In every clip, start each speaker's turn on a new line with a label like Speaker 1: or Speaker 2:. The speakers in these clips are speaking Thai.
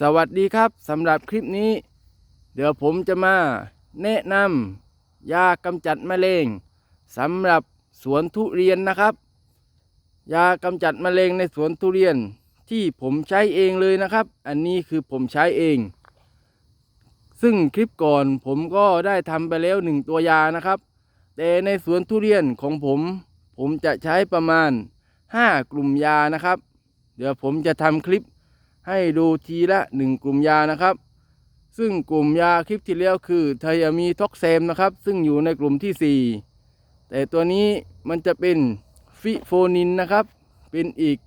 Speaker 1: สวัสดีครับสำหรับคลิปนี้ เดี๋ยวผมจะมาแนะนำยากำจัดแมลงสำหรับสวนทุเรียนนะครับ ยากำจัดแมลงในสวนทุเรียนที่ผมใช้เองเลยนะครับ อันนี้คือผมใช้เอง ซึ่งคลิปก่อนผมก็ได้ทำไปแล้วหนึ่งตัวยานะครับ แต่ในสวนทุเรียนของผม ผมจะใช้ประมาณ 5 กลุ่มยานะครับ เดี๋ยวผมจะทำคลิป ให้ดูทีละหนึ่งกลุ่มยานะครับ ซึ่งกลุ่มยาคลิปที่แล้วคือไทยามีท็อกเซมนะครับ ซึ่งอยู่ในกลุ่มที่ 4 แต่ตัวนี้มันจะเป็นฟิโฟนินนะครับ เป็นอีก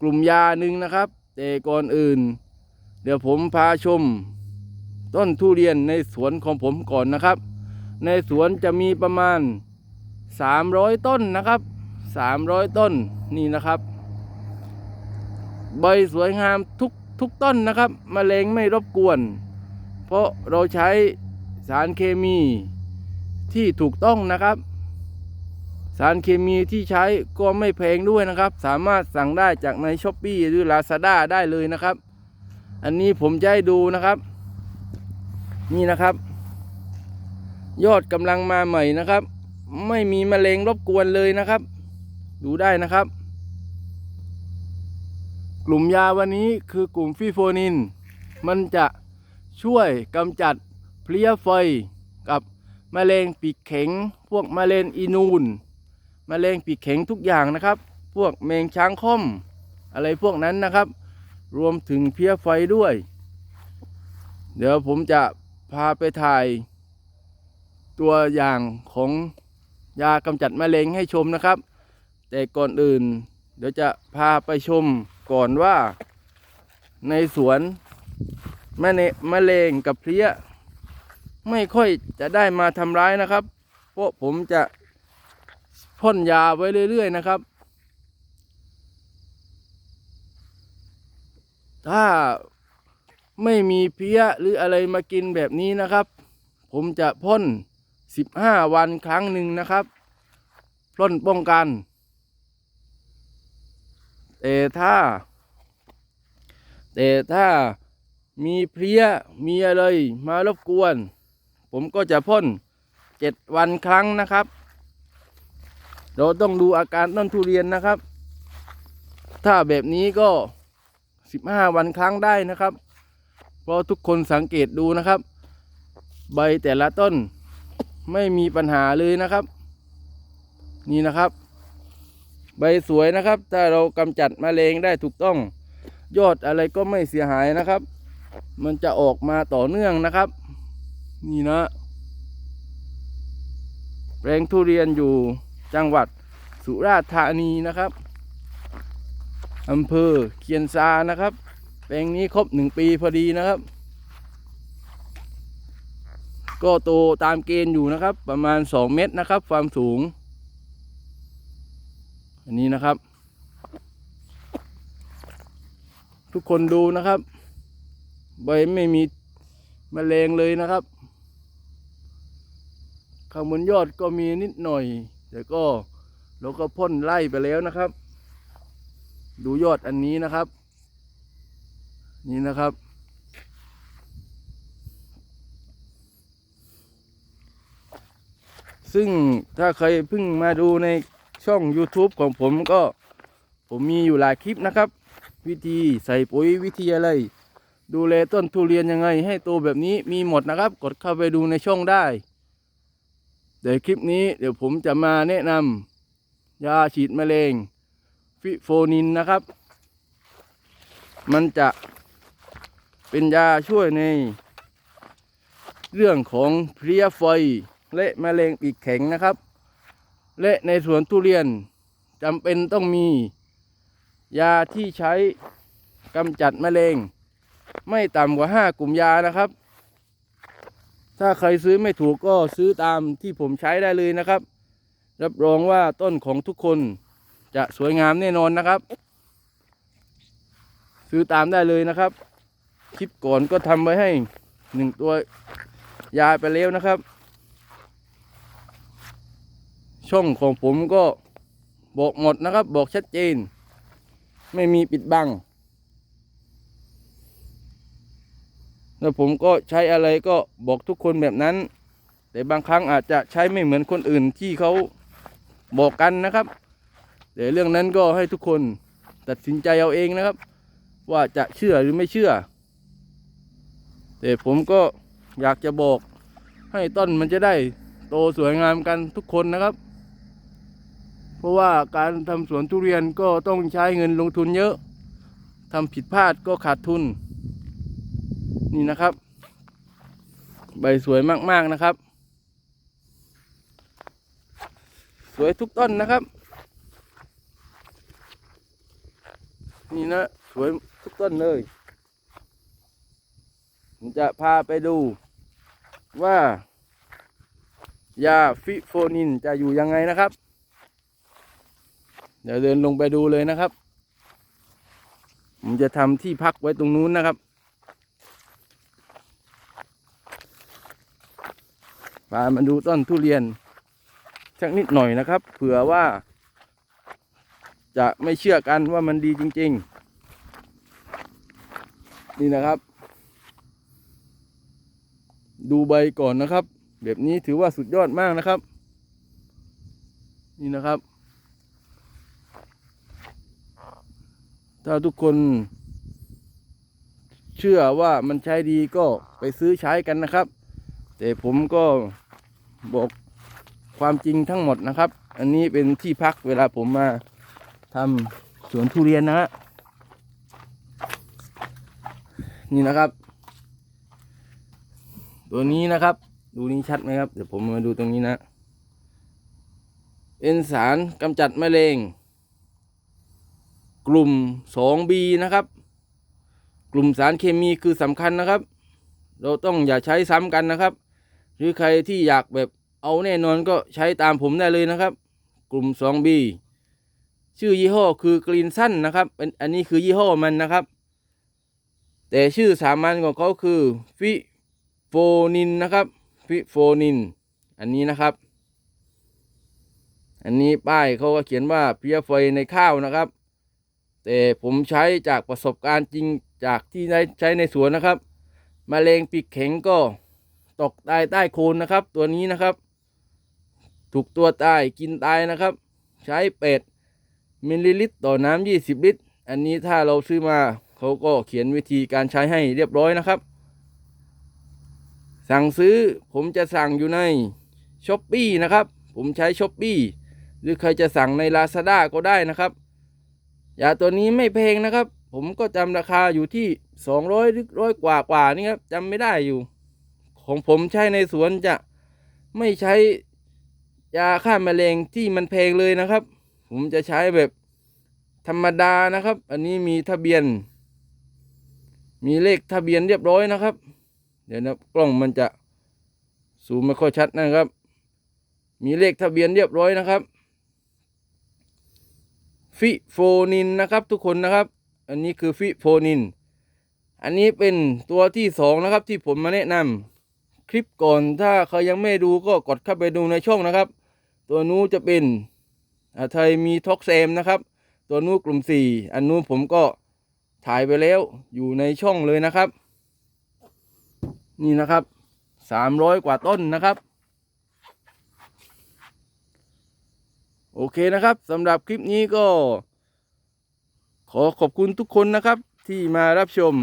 Speaker 1: กลุ่มยาหนึ่งนะครับ แต่ก่อนอื่น เดี๋ยวผมพาชม ต้นทุเรียนในสวนของผมก่อนนะครับ ในสวนจะมีประมาณ 300 ต้นนะครับ 300 ต้นนี่นะครับ ใบสวยงามทุกทุกต้นนะครับมแมลงไม่รบกวน เพราะเราใช้สารเคมีที่ถูกต้องนะครับ สารเคมีที่ใช้ก็ไม่แพงด้วยนะครับ สามารถสั่งได้จากในช้อปปีหรือ Lazada ได้เลยนะครับ อันนี้ผมจะให้ดูนะครับ นี่นะครับ ยอดกำลังมาใหม่นะครับ ไม่มีมแมลงรบกวนเลยนะครับ ดูได้นะครับ กลุ่มยาวันนี้คือกลุ่มฟิโฟนิน มันจะช่วยกำจัดเพลี้ยไฟกับมแมลงปีกแข็ง พวกมแมลงอีนูนมแมลงปีกแข็งทุกอย่างนะครับ พวกแมงช้างค่อม อะไรพวกนั้นนะครับ รวมถึงเพลี้ยไฟด้วย เดี๋ยวผมจะพาไปถ่าย ตัวอย่างของยากำจัดมแมลงให้ชมนะครับ แต่ก่อนอื่น เดี๋ยวจะพาไปชม ก่อนว่า ในสวนแม่เนมะเร็งกับเพลี้ย ไม่ค่อยจะได้มาทำร้ายนะครับ เพราะผมจะพ่นยาไว้เรื่อย ๆ นะครับ ถ้าไม่มีเพี้ยหรืออะไรมากินแบบนี้นะครับ ผมจะพ่น 15 วันครั้งหนึ่งนะครับพ่นป้องกัน แต่ถ้า แต่ถ้ามีเพลี้ยมีอะไรมารบกวน ผมก็จะพ่นเจ็ดวันครั้งนะครับ เราต้องดูอาการต้นทุเรียนนะครับ ถ้าแบบนี้ก็สิบห้าวันครั้งได้นะครับ เพราะทุกคนสังเกตดูนะครับ ใบแต่ละต้นไม่มีปัญหาเลยนะครับ นี่นะครับ ใบสวยนะครับ ถ้าเรากำจัดมแมลงได้ถูกต้อง ยอดอะไรก็ไม่เสียหายนะครับ มันจะออกมาต่อเนื่องนะครับ นี่นะแปลงทุเรียนอยู่จังหวัดสุราษฎร์ธานีนะครับอำเภอเคียนซานะครับแปลงนี้ครบหนึ่งปีพอดีนะครับ ก็โตตามเกณฑ์อยู่นะครับ ประมาณสองเมตรนะครับ ความสูง อันนี้นะครับ ทุกคนดูนะครับ ใบไม่มีมแมลงเลยนะครับ ข้างบนยอดก็มีนิดหน่อย แต่ก็เราก็พ่นไล่ไปแล้วนะครับ ดูยอดอันนี้นะครับ นี่นะครับซึ่งถ้าใครเพิ่งมาดูใน ช่อง YouTube ของผมก็ผมมีอยู่หลายคลิปนะครับ วิธีใส่ปุ๋ยวิธีอะไร ดูแลต้นทุเรียนยังไง ให้โตแบบนี้มีหมดนะครับ กดเข้าไปดูในช่องได้เดี๋ยวคลิปนี้เดี๋ยวผมจะมาแนะนำยาฉีดแมลงฟิโฟนินนะครับ มันจะเป็นยาช่วยใน เรื่องของเพลี้ยไฟและแมลงปีกแข็งนะครับ และในสวนทุเรียนจำเป็นต้องมี ยาที่ใช้กำจัดแมลงไม่ต่ำกว่าห้ากลุ่มยานะครับ ถ้าใครซื้อไม่ถูกก็ซื้อตามที่ผมใช้ได้เลยนะครับ รับรองว่าต้นของทุกคนจะสวยงามแน่นอนนะครับ ซื้อตามได้เลยนะครับ คลิปก่อนก็ทำไว้ให้หนึ่งตัวยาไปแล้วนะครับ ช่องของผมก็บอกหมดนะครับ บอกชัดเจน ไม่มีปิดบัง แล้วผมก็ใช้อะไรก็บอกทุกคนแบบนั้น แต่บางครั้งอาจจะใช้ไม่เหมือนคนอื่นที่เขาบอกกันนะครับแต่เรื่องนั้นก็ให้ทุกคนตัดสินใจเอาเองนะครับ ว่าจะเชื่อหรือไม่เชื่อ แต่ผมก็อยากจะบอกให้ต้นมันจะได้โตสวยงามกันทุกคนนะครับ เพราะว่าการทำสวนทุเรียนก็ต้องใช้เงินลงทุนเยอะทำผิดพลาดก็ขาดทุน นี่นะครับ ใบสวยมากๆนะครับ สวยทุกต้นนะครับ นี่นะสวยทุกต้นเลยผมจะพาไปดูว่ายาฟิโฟนินจะอยู่ยังไงนะครับ เดี๋ยวเดินลงไปดูเลยนะครับ ผมจะทำที่พักไว้ตรงนู้นนะครับพามาดูต้นทุเรียนสักนิดหน่อยนะครับ เผื่อว่า จะไม่เชื่อกันว่ามันดีจริง ๆ นี่นะครับ ดูใบก่อนนะครับ แบบนี้ถือว่าสุดยอดมากนะครับ นี่นะครับ ถ้าทุกคน เชื่อว่ามันใช้ดีก็ไปซื้อใช้กันนะครับ แต่ผมก็บอกความจริงทั้งหมดนะครับ อันนี้เป็นที่พักเวลาผมมาทำสวนทุเรียนนะฮะนี่นะครับ ตัวนี้นะครับ ดูนี้ชัดไหมครับ เดี๋ยวผมมาดูตรงนี้นะ เป็นสารกำจัดแมลง กลุ่ม 2B นะครับ กลุ่มสารเคมีคือสำคัญนะครับ เราต้องอย่าใช้ซ้ำกันนะครับ หรือใครที่อยากแบบเอาแน่นอนก็ใช้ตามผมได้เลยนะครับ กลุ่ม 2B ชื่อยี่ห้อคือกรีนสั้นนะครับเป็นอันนี้คือยี่ห้อมันนะครับ แต่ชื่อสามัญของเขาคือฟิโฟนินนะครับ ฟิโฟนิน อันนี้นะครับ อันนี้ป้ายเขาก็เขียนว่าเพียไฟในข้าวนะครับ แต่ผมใช้จากประสบการณ์จริงจากที่ใช้ในสวนนะครับมแมลงปีกแข็งก็ตกตายใต้โคนนะครับ ตัวนี้นะครับ ถูกตัวตายกินตายนะครับ ใช้เป็ดมิลลิลิตรต่อน้ำ20 ลิตร อันนี้ถ้าเราซื้อมาเขาก็เขียนวิธีการใช้ให้เรียบร้อยนะครับ สั่งซื้อผมจะสั่งอยู่ในช้อปปีนะครับ ผมใช้ช้อปปีหรือใครจะสั่งใน Lazada ก็ได้นะครับ ยาตัวนี้ไม่แพงนะครับ ผมก็จำราคาอยู่ที่สองร้อยหรือร้อยกว่ากว่านี่ครับจำไม่ได้อยู่ ของผมใช้ในสวนจะไม่ใช้ยาฆ่าแมลงที่มันแพงเลยนะครับ ผมจะใช้แบบธรรมดานะครับ อันนี้มีทะเบียน มีเลขทะเบียนเรียบร้อยนะครับ เดี๋ยวนะกล้องมันจะซูมไม่ค่อยชัดนะครับ มีเลขทะเบียนเรียบร้อยนะครับ ฟิโฟนินนะครับทุกคนนะครับ อันนี้คือฟิโฟนิน อันนี้เป็นตัวที่สองนะครับที่ผมมาแนะนำคลิปก่อนถ้าใครยังไม่ดูก็กดเข้าไปดูในช่องนะครับ ตัวนู้จะเป็นอาไทยมีท็อกเซมนะครับ ตัวนู้กลุ่มสี่อันนู้ผมก็ถ่ายไปแล้วอยู่ในช่องเลยนะครับ นี่นะครับสามร้อยกว่าต้นนะครับ โอเคนะครับสำหรับคลิปนี้ก็ ขอขอบคุณทุกคนนะครับ ที่มารับชม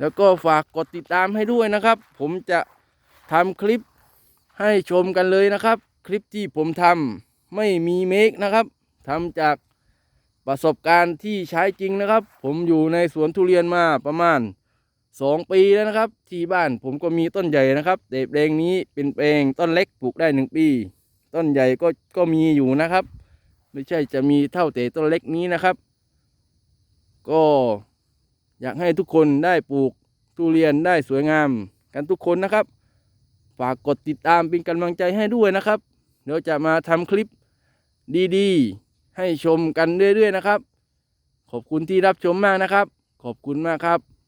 Speaker 1: แล้วก็ฝากกดติดตามให้ด้วยนะครับ ผมจะทำคลิปให้ชมกันเลยนะครับ คลิปที่ผมทำไม่มีเมคนะครับทำจากประสบการณ์ที่ใช้จริงนะครับ ผมอยู่ในสวนทุเรียนมาประมาณสองปีแล้วนะครับ ที่บ้านผมก็มีต้นใหญ่นะครับแต่แปลงนี้เป็นแปลงต้นเล็กปลูกได้หนึ่งปี ต้นใหญ่ก็ก็มีอยู่นะครับ ไม่ใช่จะมีเท่าแต่ต้นเล็กนี้นะครับ ก็อยากให้ทุกคนได้ปลูกทุเรียนได้สวยงามกันทุกคนนะครับ ฝากกดติดตามเป็นกำลังใจให้ด้วยนะครับ เดี๋ยวจะมาทำคลิปดีๆ ให้ชมกันเรื่อยๆนะครับ ขอบคุณที่รับชมมากนะครับ ขอบคุณมากครับ